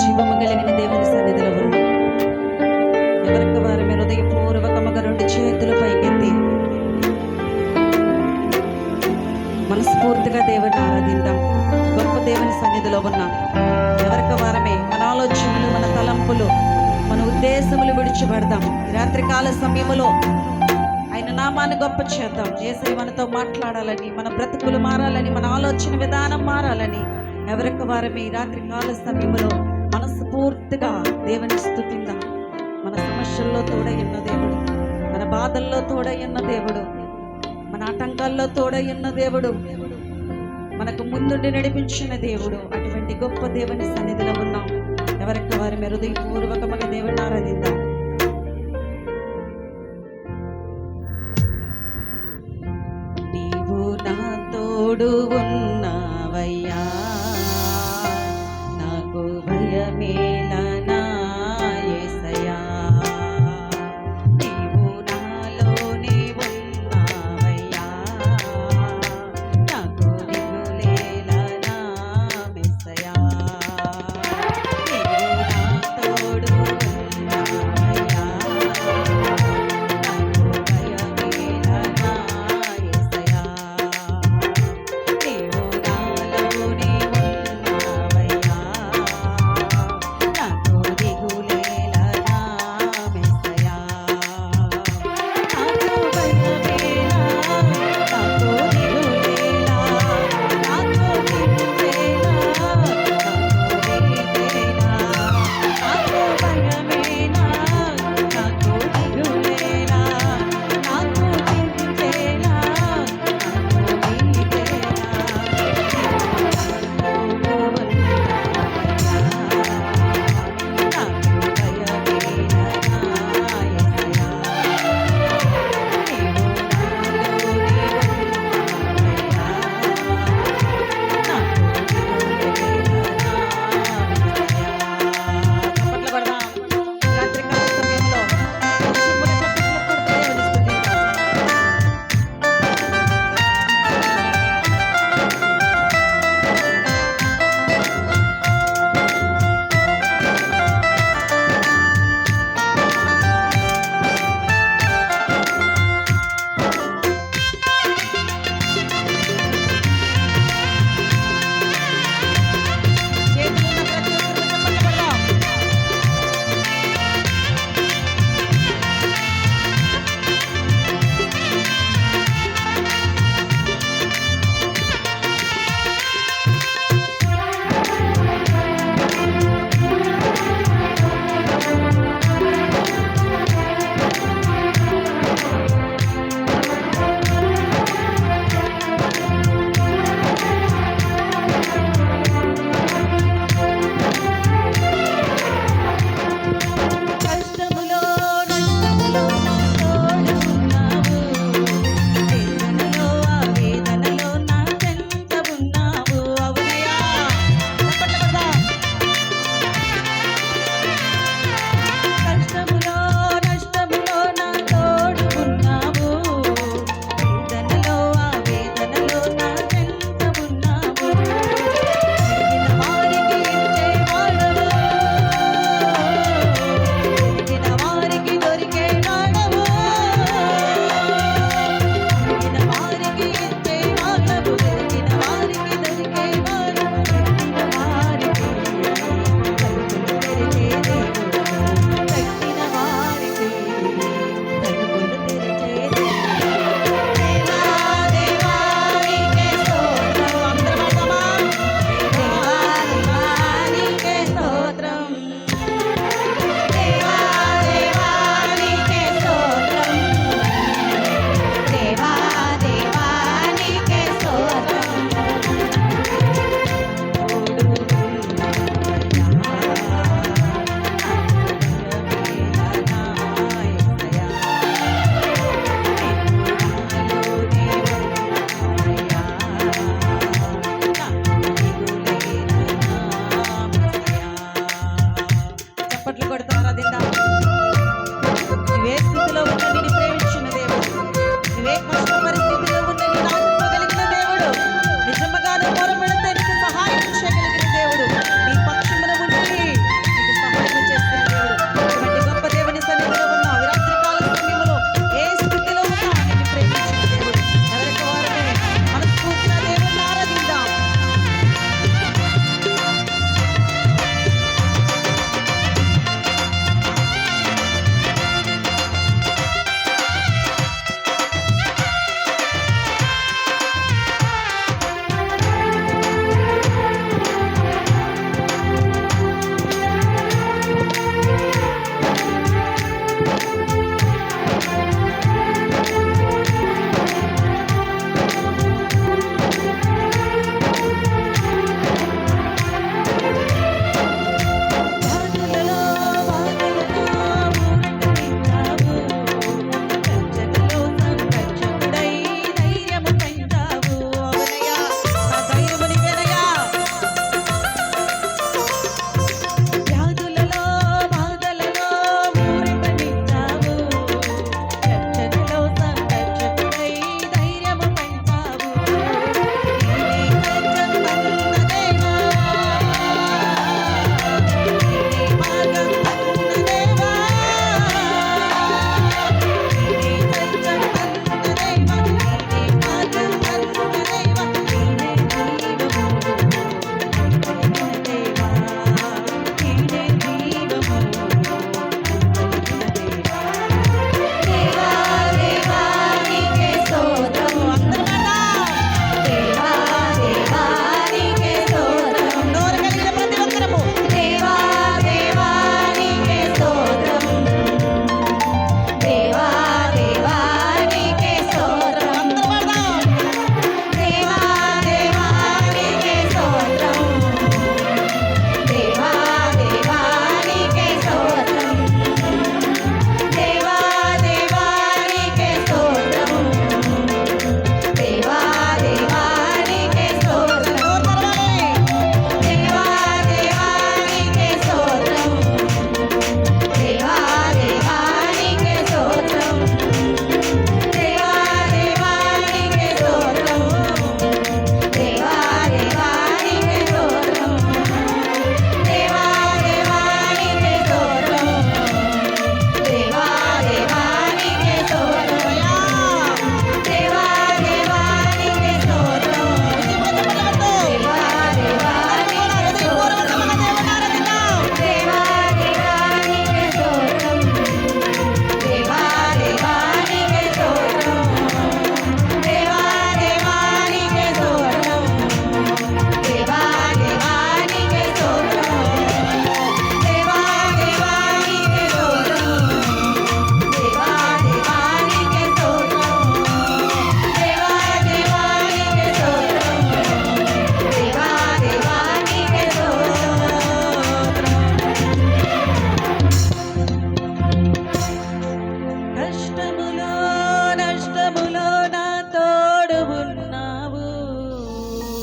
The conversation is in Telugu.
జీవము కలిగిన దేవుని సన్నిధిలో ఉన్నాం ఎవరికి వారి మీద హృదయపూర్వకముగా రెండు చేతులు పైకెత్తి మనస్ఫూర్తిగా దేవుని ఆరాధిద్దాం. గొప్ప దేవుని సన్నిధిలో ఉన్నాం ఎవరికి వారమే మన ఆలోచనలు మన తలంపులు మన ఉద్దేశములు విడిచిపెడదాం రాత్రికాల సమయంలో ఆయన నామాన్ని గొప్ప చేద్దాం. ఏసై మనతో మాట్లాడాలని మన బ్రతుకులు మారాలని మన ఆలోచన విధానం మారాలని ఎవరికి వారమే రాత్రికాల సమయంలో మనస్ఫూర్తిగా దేవుని స్థుతిందాం? మన సమస్యల్లో తోడయ్యున్న దేవుడు మన బాధల్లో తోడయ్యున్న దేవుడు మన ఆటంకాల్లో తోడయ్యున్న దేవుడు మనకు ముందుండి నడిపించిన దేవుడు అటువంటి గొప్ప దేవుని సన్నిధిలో ఉన్నాం. ఎవరికి వారి మెరుదయపూర్వకముగా దేవుని ఆరాధిద్దాం. నీవు నా తోడు